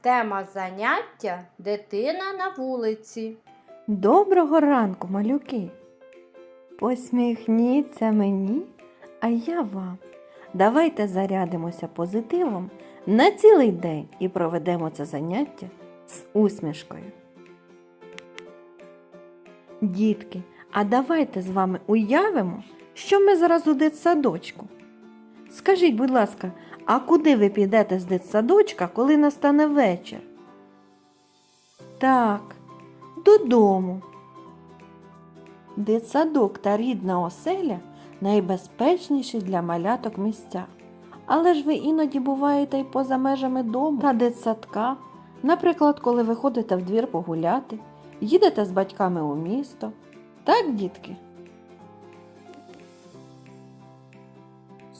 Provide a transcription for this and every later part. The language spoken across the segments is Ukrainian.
Тема заняття дитина на вулиці. Доброго ранку, малюки! Посміхніться мені, а я вам. Давайте зарядимося позитивом на цілий день і проведемо це заняття з усмішкою. Дітки, а давайте з вами уявимо, що ми зараз у дитсадочку. Скажіть, будь ласка, а куди ви підете з дитсадочка, коли настане вечір? Так, додому. Дитсадок та рідна оселя найбезпечніші для маляток місця. Але ж ви іноді буваєте й поза межами дому та дитсадка. Наприклад, коли ви ходите в двір погуляти, їдете з батьками у місто. Так, дітки?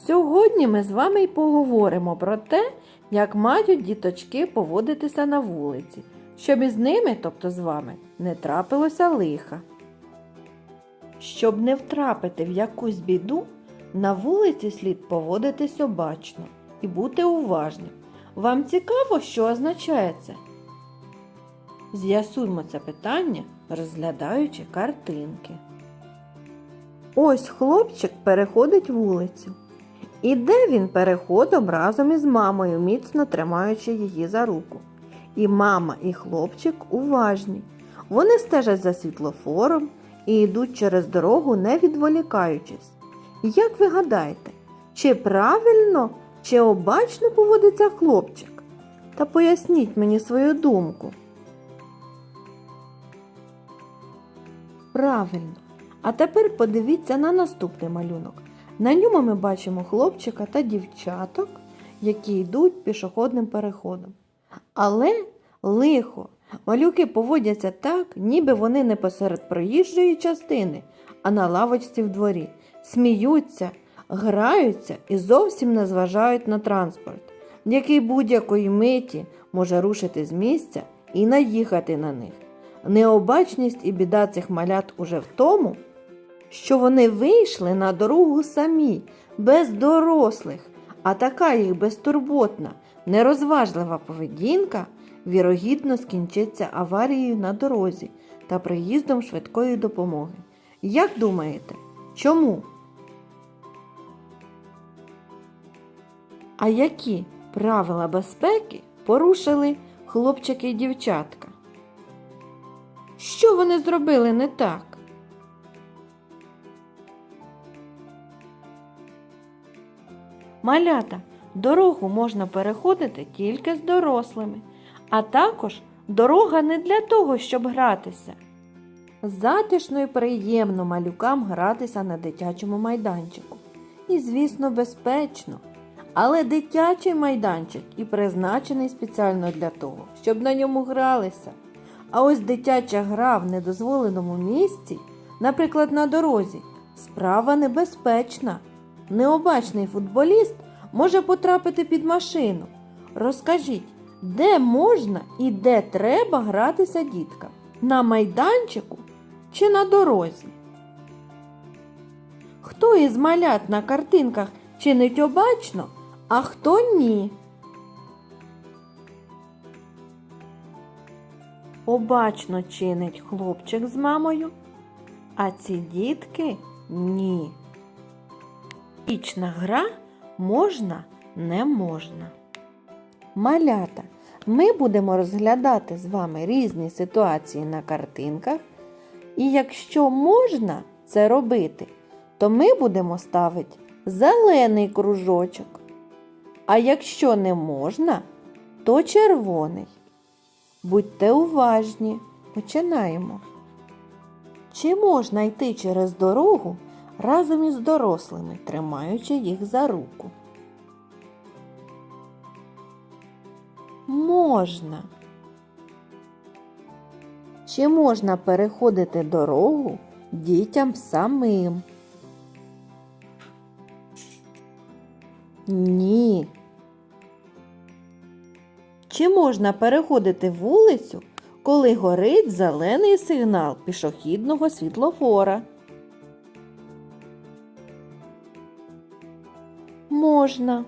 Сьогодні ми з вами й поговоримо про те, як мають діточки поводитися на вулиці, щоб із ними, тобто з вами, не трапилося лиха. Щоб не втрапити в якусь біду, на вулиці слід поводитись обачно і бути уважним. Вам цікаво, що означає це? З'ясуймо це питання, розглядаючи картинки. Ось хлопчик переходить вулицю. Іде він переходом разом із мамою, міцно тримаючи її за руку. І мама, і хлопчик уважні. Вони стежать за світлофором і йдуть через дорогу, не відволікаючись. Як ви гадаєте, чи правильно, чи обачно поводиться хлопчик? Та поясніть мені свою думку. Правильно. А тепер подивіться на наступний малюнок. На ньому ми бачимо хлопчика та дівчаток, які йдуть пішохідним переходом. Але лихо, малюки поводяться так, ніби вони не посеред проїжджої частини, а на лавочці в дворі. Сміються, граються і зовсім не зважають на транспорт, який будь-якої миті може рушити з місця і наїхати на них. Необачність і біда цих малят уже в тому, що вони вийшли на дорогу самі, без дорослих, а така їх безтурботна, нерозважлива поведінка вірогідно скінчиться аварією на дорозі та приїздом швидкої допомоги. Як думаєте, чому? А які правила безпеки порушили хлопчики і дівчатка? Що вони зробили не так? Малята, дорогу можна переходити тільки з дорослими, а також дорога не для того, щоб гратися. Затишно і приємно малюкам гратися на дитячому майданчику. І, звісно, безпечно. Але дитячий майданчик і призначений спеціально для того, щоб на ньому гралися. А ось дитяча гра в недозволеному місці, наприклад, на дорозі, справа небезпечна. Необачний футболіст може потрапити під машину. Розкажіть, де можна і де треба гратися діткам? На майданчику чи на дорозі? Хто із малят на картинках чинить обачно, а хто ні? Обачно чинить хлопчик з мамою, а ці дітки ні. Вічна гра можна, не можна. Малята, ми будемо розглядати з вами різні ситуації на картинках, і якщо можна це робити, то ми будемо ставити зелений кружочок. А якщо не можна, то червоний. Будьте уважні, починаємо. Чи можна йти через дорогу разом із дорослими, тримаючи їх за руку? Можна. Чи можна переходити дорогу дітям самим? Ні. Чи можна переходити вулицю, коли горить зелений сигнал пішохідного світлофора? Можна.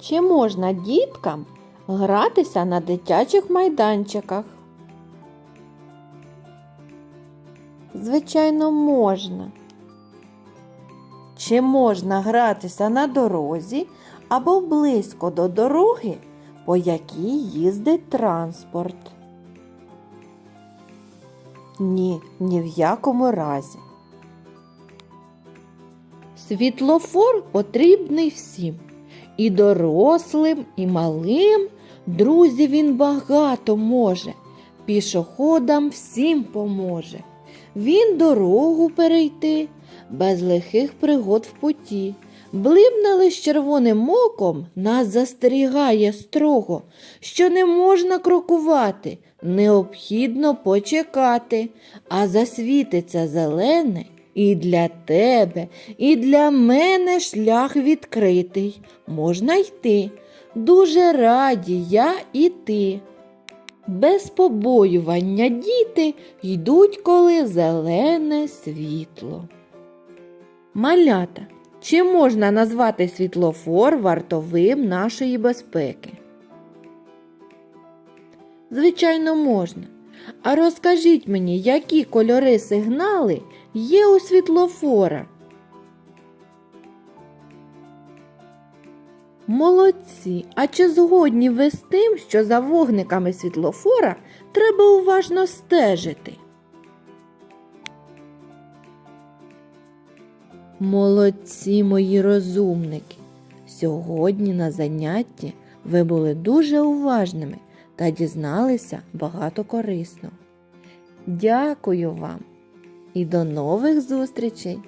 Чи можна діткам гратися на дитячих майданчиках? Звичайно, можна. Чи можна гратися на дорозі або близько до дороги, по якій їздить транспорт? Ні, ні в якому разі. Світлофор потрібний всім. І дорослим, і малим. Друзів він багато може. Пішоходам всім поможе. Він дорогу перейти, без лихих пригод в путі. Блимне з червоним оком нас застерігає строго, що не можна крокувати, необхідно почекати, а засвітиться зелене і для тебе, і для мене шлях відкритий. Можна йти. Дуже раді я і ти. Без побоювання діти йдуть, коли зелене світло. Малята, чи можна назвати світлофор вартовим нашої безпеки? Звичайно, можна. А розкажіть мені, які кольори сигнали є у світлофора? Молодці! А чи згодні ви з тим, що за вогниками світлофора треба уважно стежити? Молодці, мої розумники! Сьогодні на занятті ви були дуже уважними та дізналися багато корисного. Дякую вам і до нових зустрічей!